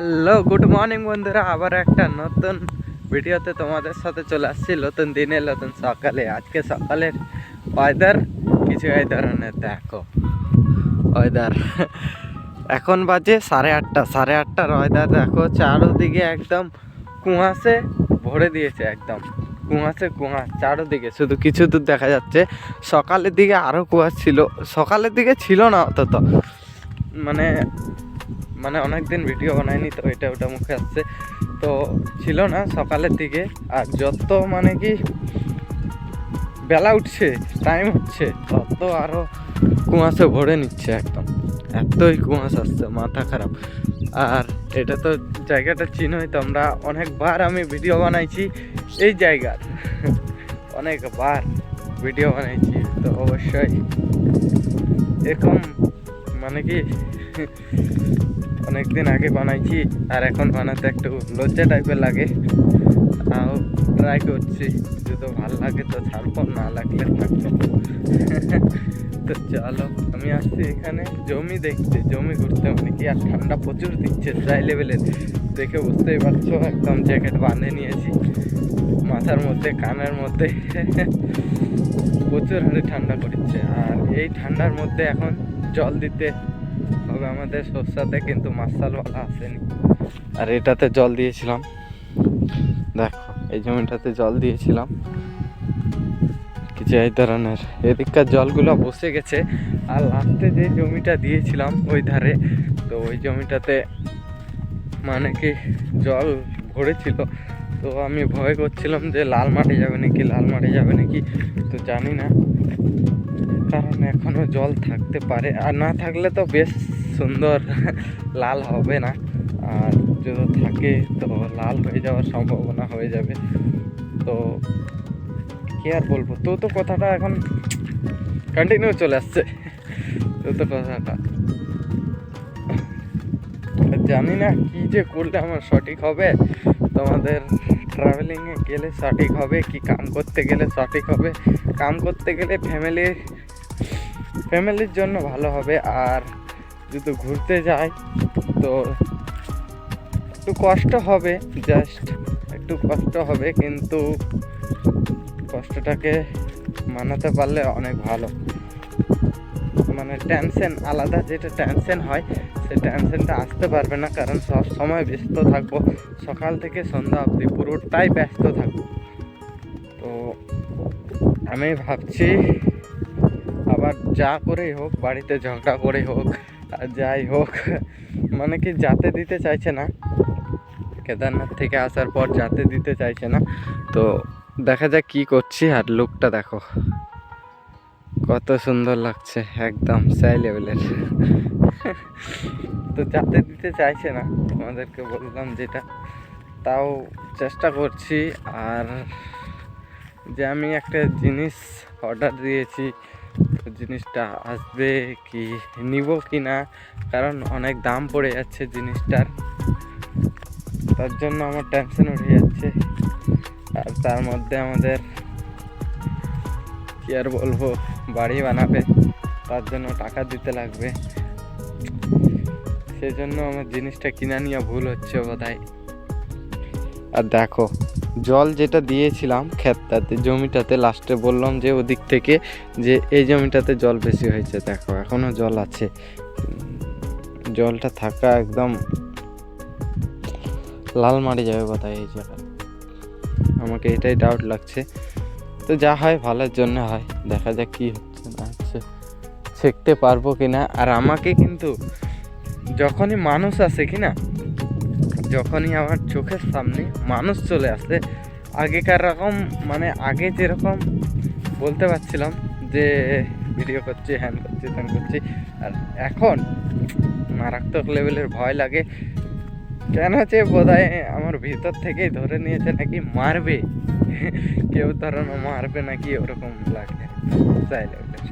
Hello good morning বন্ধুরা। আবার একটা নতুন ভিডিওতে তোমাদের সাথে চলে আসছি। নতুন দিনে, নতুন সকালে। আজকে সকালের ওয়েদার কিছু এই ধরনের, দেখো। ওয়েদার এখন বাজে সাড়ে আটটা। সাড়ে আটটার ওয়েদার দেখো, চারোদিকে একদম কুয়াশে ভরে দিয়েছে একদম। কুয়াশে কুয়া চারোদিকে। শুধু কিছু দূর দেখা যাচ্ছে। সকালের দিকে আরও কুয়াশ ছিল। সকালের দিকে ছিল না অতত মানে মানে অনেক দিন ভিডিও বানাইনি, তো এটা ওটা মুখে আসছে। তো ছিল না সকালের দিকে, আর যত মানে কি বেলা উঠছে টাইম হচ্ছে, তত আরও কুয়াশে ভরে নিচ্ছে একদম। এতই কুয়াশ আসছে, মাথা খারাপ। আর এটা তো জায়গাটা চিনোই তোমরা অনেকবার আমি ভিডিও বানাইছি এই জায়গার। অনেকবার ভিডিও বানাইছি, তো অবশ্যই এরকম মানে কি অনেকদিন আগে বানাইছি, আর এখন বানাতে একটু লজ্জা টাইপের লাগে। তাও ট্রাই করছি, যদি ভালো লাগে তো ছাড়বো, না লাগলে থাকব তো চলো, আমি আসছি এখানে, জমি দেখতে, জমি ঘুরতে মানে কি আর ঠান্ডা প্রচুর দিচ্ছে ড্রাই লেভেলের দেখে বুঝতেই পারছ, একদম জ্যাকেট বাঁধে নিয়েছি। মাথার মধ্যে, কানের মধ্যে। প্রচুর হারে ঠান্ডা করছে আর এই ঠান্ডার মধ্যে এখন জল দিতে হবে আমাদের সরষাতে কিন্তু মাসালওয়ালা আসেনি। আর এটাতে জল দিয়েছিলাম। দেখো, এই জমিটাতে জল দিয়েছিলাম। কিছু এই ধরনের। এদিককার জলগুলো বসে গেছে। আর লাস্টে যে জমিটা দিয়েছিলাম ওই ধারে, তো ওই জমিটাতে মানে কি জল ভরেছিল। তো আমি ভয় করছিলাম যে লাল মাটি যাবে নাকি, লাল মাটি যাবে নাকি, তো জানি না। কারণ এখনও জল থাকতে পারে। আর না থাকলে তো বেশ সুন্দর, লাল হবে না। আর যদি থাকে তো লাল হয়ে যাওয়ার সম্ভাবনা হয়ে যাবে। তো কি আর বলব? তো তো কথাটা এখন কন্টিনিউ চলে আসছে। তো তো কথাটা। জানি না কি যে করলে আমার সঠিক হবে। তোমাদের ট্রাভেলিংয়ে গেলে সঠিক হবে, কি কাম করতে গেলে সঠিক হবে। কাম করতে গেলে ফ্যামিলির ফ্যামিলির জন্য ভালো হবে। আর যদি ঘুরতে যাই, তো একটু কষ্ট হবে জাস্ট একটু কষ্ট হবে, কিন্তু কষ্টটাকে মানাতে পারলে অনেক ভালো। মানে টেনশন আলাদা, যেটা টেনশন হয় সেই টেনশনটা আসতে পারবে না, কারণ সব সময় ব্যস্ত থাকব। সকাল থেকে সন্ধ্যা অবধি পুরোটাই ব্যস্ত থাকব। তো আমি ভাবছি আবার যা করেই হোক, বাড়িতে ঝগড়া করে হোক যাই হোক মানে কি যাতে দিতে চাইছে না। কেদারনাথ থেকে আসার পর যাতে দিতে চাইছে না। তো দেখা যাক কি করছি, আর লুকটা দেখো। কত সুন্দর লাগছে, একদম সাই লেভেলের। তো যাতে দিতে চাইছে না, তোমাদেরকে বললাম যেটা। তাও চেষ্টা করছি, আর যে আমি একটা জিনিস অর্ডার দিয়েছি জিনিসটা আসবে কি নিব কি না? কারণ অনেক দাম পড়ে যাচ্ছে জিনিসটার। তার জন্য আমার টেনশন উঠে যাচ্ছে। আর তার মধ্যে আমাদের কি আর বলব? বাড়ি বানাবে। তার জন্য টাকা দিতে লাগবে। সেজন্য আমার জিনিসটা কিনা নিয়ে ভুল হচ্ছে বোধহয়। আর দেখো, জল যেটা দিয়েছিলাম ক্ষেতটাতে, জমিটাতে লাস্টে বললাম যে ওদিক থেকে যে এই জমিটাতে জল বেশি হয়েছে, দেখো এখনও জল আছে। জলটা থাকা একদম লাল মারি যাবে বোধহয় এই জায়গা আমাকে এটাই ডাউট লাগছে। তো যা হয়, ভালোর জন্য হয়। দেখা যাক কি হচ্ছে, না হচ্ছে, শিখতে পারব কি না আর আমাকে কিন্তু যখনই মানুষ আসে, কি না যখনই আমার চোখের সামনে মানুষ চলে আসে, আগেকার রকম মানে আগে যেরকম বলতে পারছিলাম যে ভিডিও করছি হ্যান করছি ত্যান করছি, আর এখন মারাত্মক লেভেলের ভয় লাগে। কেন হচ্ছে বোধ আমার ভিতর থেকেই ধরে নিয়েছে নাকি মারবে? কেউ ধরানো মারবে নাকি ওরকম লাগে চাই লেভেলের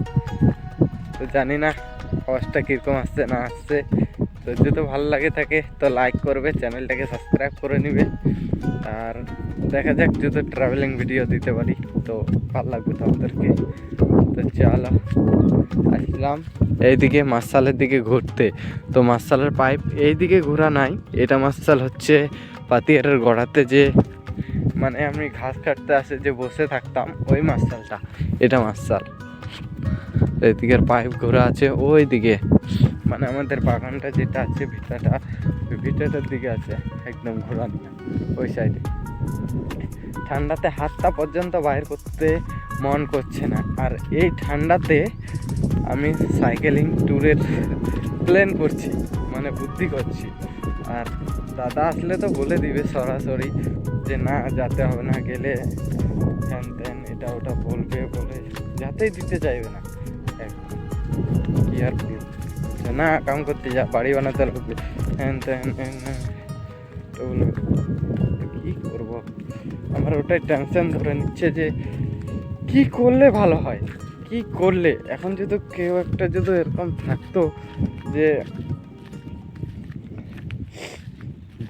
তো জানি না আওয়াজটা কীরকম আসছে না আসছে। তো যদি ভালো লাগে থাকে, তো লাইক করবে চ্যানেলটাকে সাবস্ক্রাইব করে নিবে। আর দেখা যাক, যদি ট্রাভেলিং ভিডিও দিতে পারি, তো ভালো লাগবে তোমাদেরকে তো চলো, আসলাম। এইদিকে মাসালের দিকে ঘুরতে। তো মাসালের পাইপ এইদিকে ঘোরা নাই। এটা মাসাল হচ্ছে পাতিয়ারের গড়াতে যে মানে আমি ঘাস কাটতে আসে যে বসে থাকতাম, ওই মাসালটা। এটা মাসাল। এদিকের পাইপ ঘোরা আছে ওই দিকে মানে আমাদের বাগানটা যেটা আছে ভিটাটা ভিটাটার দিকে আছে, একদম ঘোরানো, ওই সাইডে ঠান্ডাতে হাতটা পর্যন্ত বাইর করতে মন করছে না। আর এই ঠান্ডাতে আমি সাইকেলিং ট্যুরের প্ল্যান করছি মানে বুদ্ধি করছি। আর দাদা আসলে তো বলে দিবে সরাসরি যে, না, যেতে হবে না, গেলে হ্যান ত্যান এটা ওটা বলবে বলে। যাতেই দিতে চাইবে না। কি আর বলব? যে না, কাম করতে যা, বাড়ি বানাতে লাগবে হ্যান ত্যান তো বলবে কী করব? আমার ওটাই টেনশন ধরে নিচ্ছে যে, কি করলে ভালো হয়? কি করলে? এখন যদি কেউ একটা যদি এরকম থাকতো যে,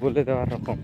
বলে দেওয়ার রকম।